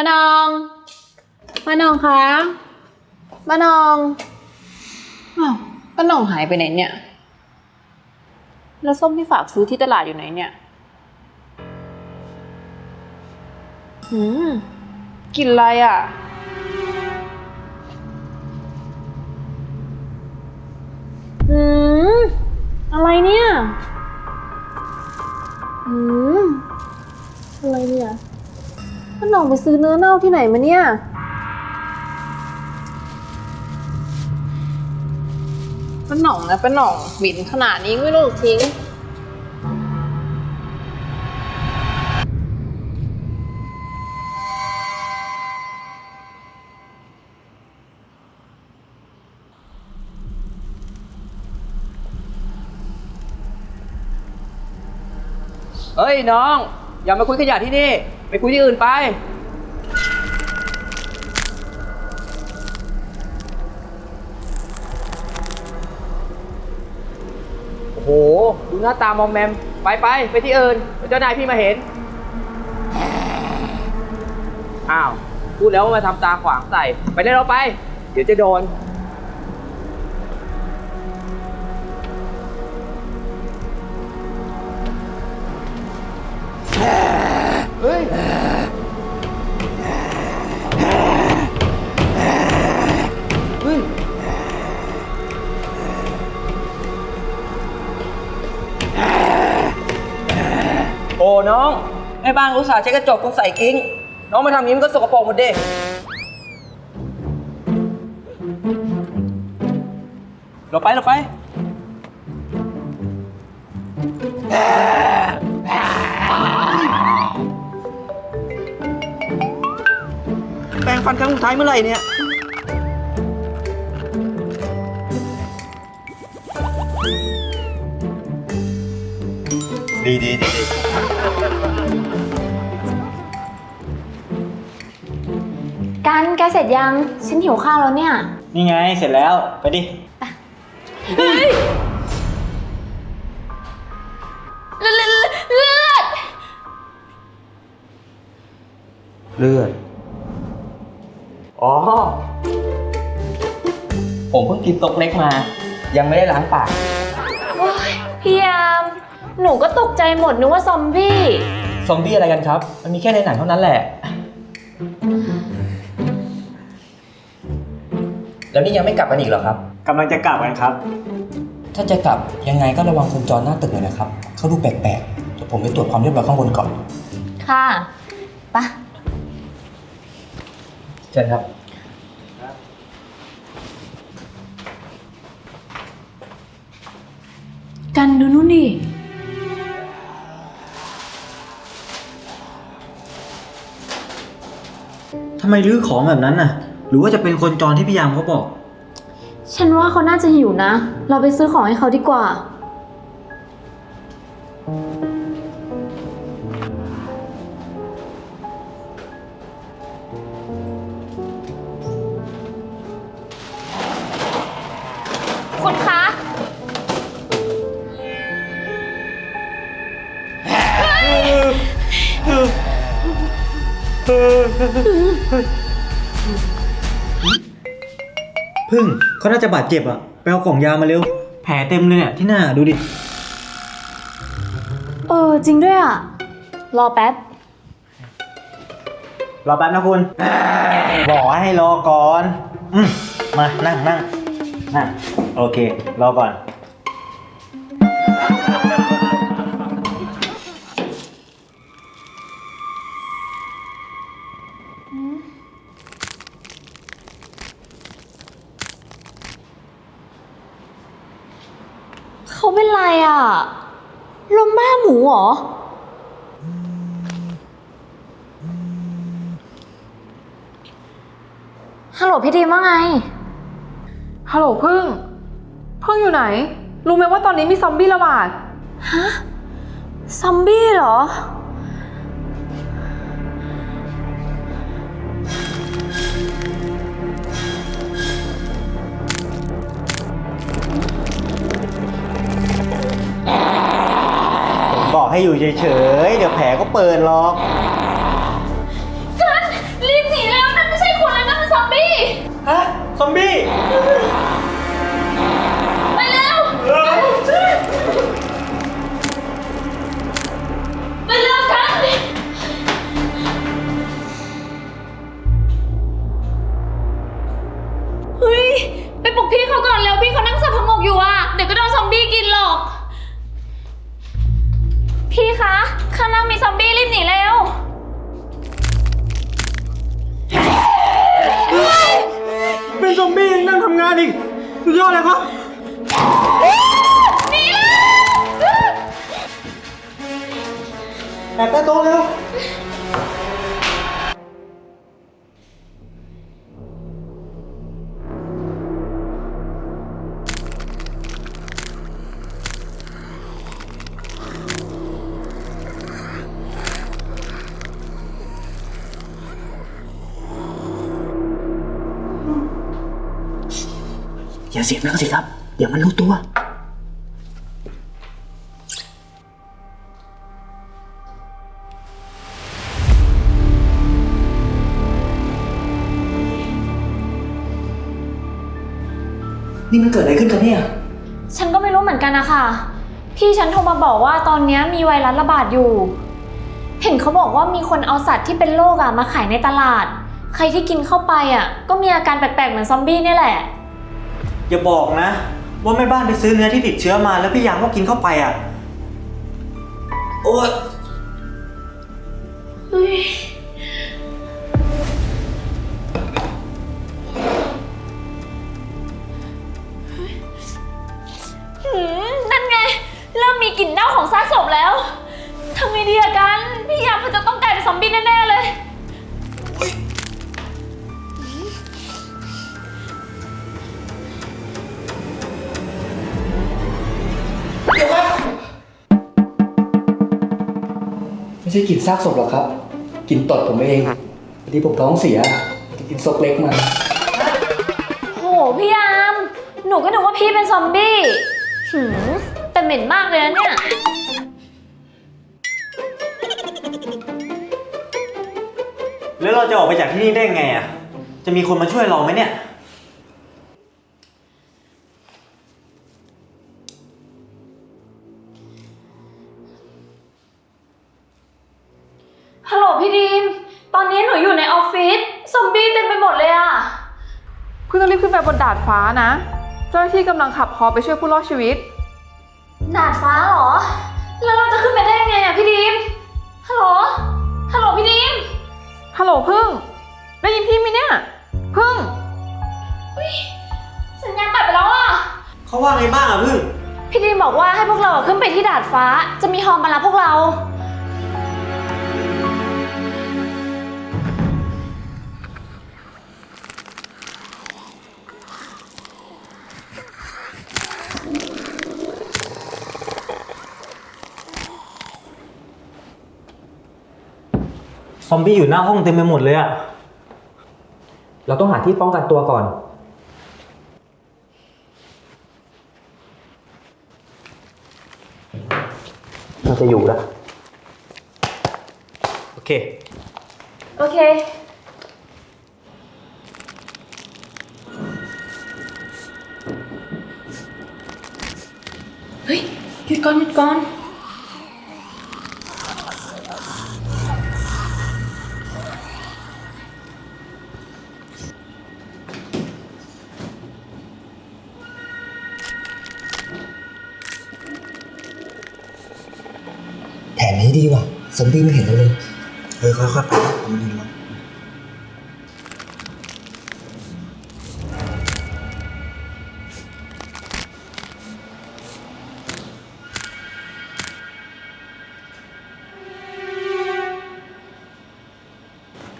ป้านองป้านองคะป้านองอ้าวป้านองหายไปไหนเนี่ย แล้วส้มที่ฝากซื้อที่ตลาดอยู่ไหนเนี่ยหืมกลิ่นอะไรอะ หืม อะไรเนี่ย หืม อะไรเนี่ย หน่องไปซื้อเนื้อเน่าที่ไหนมาเนี่ย ป้าหน่องนะป้าหน่องหมิ่นขนาดนี้ไม่รู้ทิ้งเฮ้ยน้อง อย่ามาคุยขยะที่นี่ ไปคุยที่อื่นไป โอ้โห ดูหน้าตามอมแมม ไปไปไปที่อื่นเดี๋ยวเจ้านายพี่มาเห็น อ้าว พูดแล้วว่ามาทำตาขวางใส่ ไปได้เราไป เดี๋ยวจะโดน เฮ้ย เฮ้ย โอ้น้องแม่บ้านอุตส่าห์ใช้กระจกคงใส่กิ้ง น้องมาทำอย่างนี้มันก็สกปรกหมดเด้เราไปเราไป ฟันครั้งสุดท้ายเมื่อไหร่เนี่ยดีดีดีกันแกเสร็จยัง ฉันหิวข้าวแล้วเนี่ย นี่ไงเสร็จแล้วไปดิเลือดเลือดเลือดอ๋ อ ผมเพิ่งกินตกเล็กมา ยังไม่ได้ล้างปาก โอ๊ยพี่ยาม หนูก็ตกใจหมดนึกว่าซอมบี้ ซอมบี้อะไรกันครับ มันมีแค่ในหนังเท่านั้นแหละ แล้วนี่ยังไม่กลับกันอีกเหรอครับ กำลังจะกลับกันครับ ถ้าจะกลับยังไงก็ระวังคนจรหน้าตึกหน่อยนะครับ เขาดูแปลกๆเดี๋ยวผมไปตรวจความเรียบร้อยข้างบนก่อน ค่ะ ปะเชิญครับ กันดูนู่นดิทำไมรื้อของแบบนั้นน่ะ หรือว่าจะเป็นคนจรที่พี่ยามเขาบอก ฉันว่าเขาน่าจะหิวนะ เราไปซื้อของให้เขาดีกว่าคุ พึ่งเขาน่าจะบาดเจ็บอะไปเอากล่องยามาเร็ว แผลเต็มเลยเนี่ยที่หน้าดูดิ เออ จริงด้วยอะ รอแป๊บ รอแป๊บนะคุณ บอกให้รอก่อน อืมมานั่งนั่งนั่งโอเค รอก่อน เขาเป็นไรอะ ลมบ้าหมูเหรอ ฮัลโหลพี่ดีมว่าไง ฮัลโหลพึ่ง พึ่งอยู่ไหน รู้ไหมว่าตอนนี้มีซอมบี้ระบาด ฮะ ซอมบี้เหรอ อกให้อยู่เฉยๆ เดี๋ยวแผลก็เปิดหรอก กันรีบหนีแล้วนั่นไม่ใช่คนเลยนั่นมันซอมบี้ ฮะ ซอมบี้ พี่คะ ข้างหน้ามีซอมบี้รีบหนีเร็ว เป็นซอมบี้ยังนั่งทำงานอีกสุดยอดเลยครับ แอบใต้โต๊ะเร็ว เสียงดังสิครับ เดี๋ยวมันรู้ตัว นี่มันเกิดอะไรขึ้นกันเนี่ย ฉันก็ไม่รู้เหมือนกันนะคะ พี่ฉันโทรมาบอกว่าตอนนี้มีไวรัสระบาดอยู่ เห็นเขาบอกว่ามีคนเอาสัตว์ที่เป็นโรคอะมาขายในตลาด ใครที่กินเข้าไปอะก็มีอาการแปลกๆเหมือนซอมบี้เนี่ยแหละ อย่าบอกนะ ว่าแม่บ้านไปซื้อเนื้อที่ติดเชื้อมาแล้วพี่ยามก็กินเข้าไปอะ โอ้ยเฮ้ยหืมนั่นไง เริ่มมีกลิ่นเน่าของซากศพแล้วทำไงดีอะกัน พี่ยามเขาจะต้องกลายเป็นซอมบี้แน่ ๆ เลย ไม่ใช่กลิ่นซากศพหรอกครับกลิ่นตดผมเองพอดีผมท้องเสียกินซกเล็กมา โหพี่ยาม หนูก็นึกว่าพี่เป็นซอมบี้หืมแต่เหม็นมากเลยนะเนี่ย แล้วเราจะออกไปจากที่นี่ได้ไงอะ จะมีคนมาช่วยเราไหมเนี่ยาหน้าที่กำลังขับฮอไปช่วยผู้รอดชีวิตดาดฟ้าเหรอ แล้วเราจะขึ้นไปได้ยังไงอะพี่ดีมฮัลโหล ฮัลโหลพี่ดีมฮัลโหลพึ่ง ได้ยินพี่ไหมเนี่ย พึ่ง สัญญาณตัดไปแล้วอะเขาว่าไงบ้างอะพึ่ง พี่ดีมบอกว่าให้พวกเราอะขึ้นไปที่ดาดฟ้า จะมีฮอมารับพวกเรา ซอมบี้อยู่หน้าห้องเต็มไปหมดเลยอะเราต้องหาที่ป้องกันตัวก่อนเราจะอยู่ล้วโอเค โอเค เฮ้ย หยุดก่อน หยุดก่อน นนี้ดีว่ะซอมบี้ไม่เห็นเราเลยเออค่อยๆไปผมไม่เห็นหรอก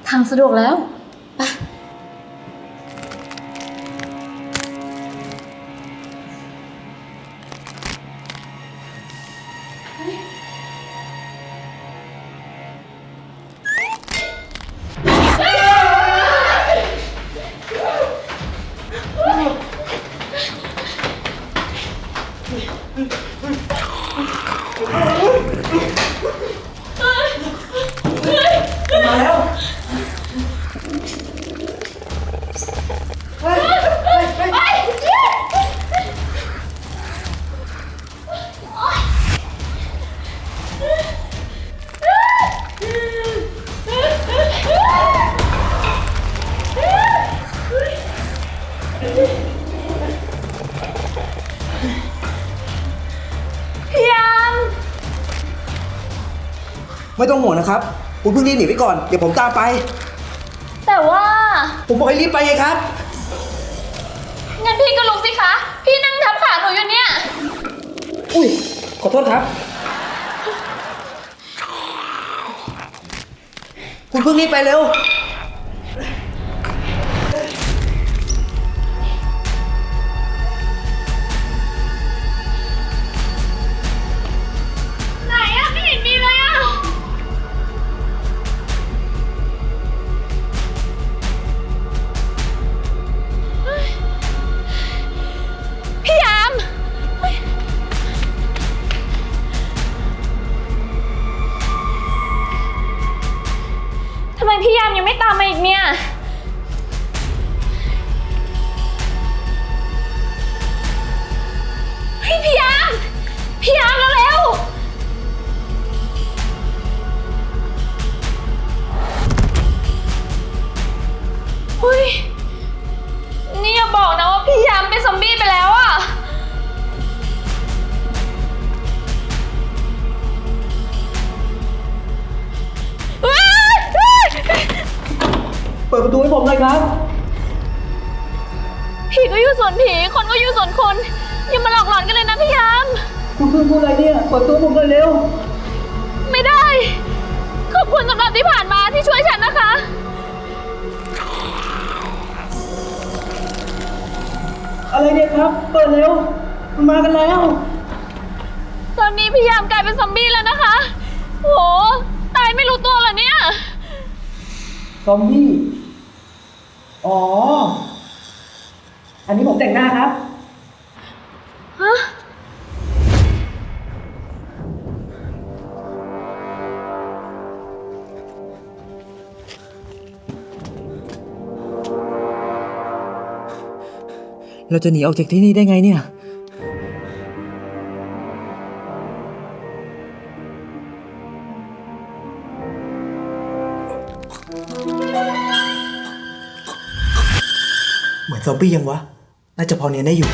ทางสะดวกแล้วมาแล้ว ไม่ต้องห่วงนะครับ คุณเพิ่งรีบหนีไปก่อน เดี๋ยวผมตามไป แต่ว่า ผมบอกให้รีบไปไงครับ งั้นพี่ก็ลุกสิคะ พี่นั่งทับขาหนูอยู่เนี่ย อุ้ย ขอโทษครับ คุณเพิ่งรีบไปเร็ว ผีก็อยู่ส่วนผี คนก็อยู่ส่วนคน อย่ามาหลอกหลอนกันเลยนะพี่ยาม คุณเพิ่งพูดอะไรเนี่ยเปิดประตูให้ผมเลยเร็ว ไม่ได้ ขอบคุณสำหรับที่ผ่านมาที่ช่วยฉันนะคะ อะไรเนี่ยครับ เปิดเร็วมันมากันแล้ว ตอนนี้พี่ยามกลายเป็นซอมบี้แล้วนะคะ โห ตายไม่รู้ตัวเหรอเนี่ย ซอมบี้ อ๋อ อันนี้ผมแต่งหน้าครับ ฮะ เราจะหนีออกจากที่นี่ได้ไงเนี่ย เหมือนซอมบี้ยังวะ น่าจะพอเนียนได้อยู่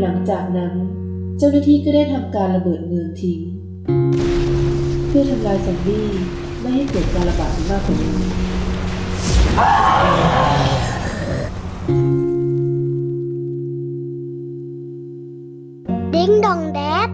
หลังจากนั้น เจ้าหน้าที่ก็ได้ทำการระเบิดเมืองทิ้ง เพื่อทำลายซอมบี้ไม่ให้เกิดการระบาดมากกว่านี้ดิ้งดองแดบ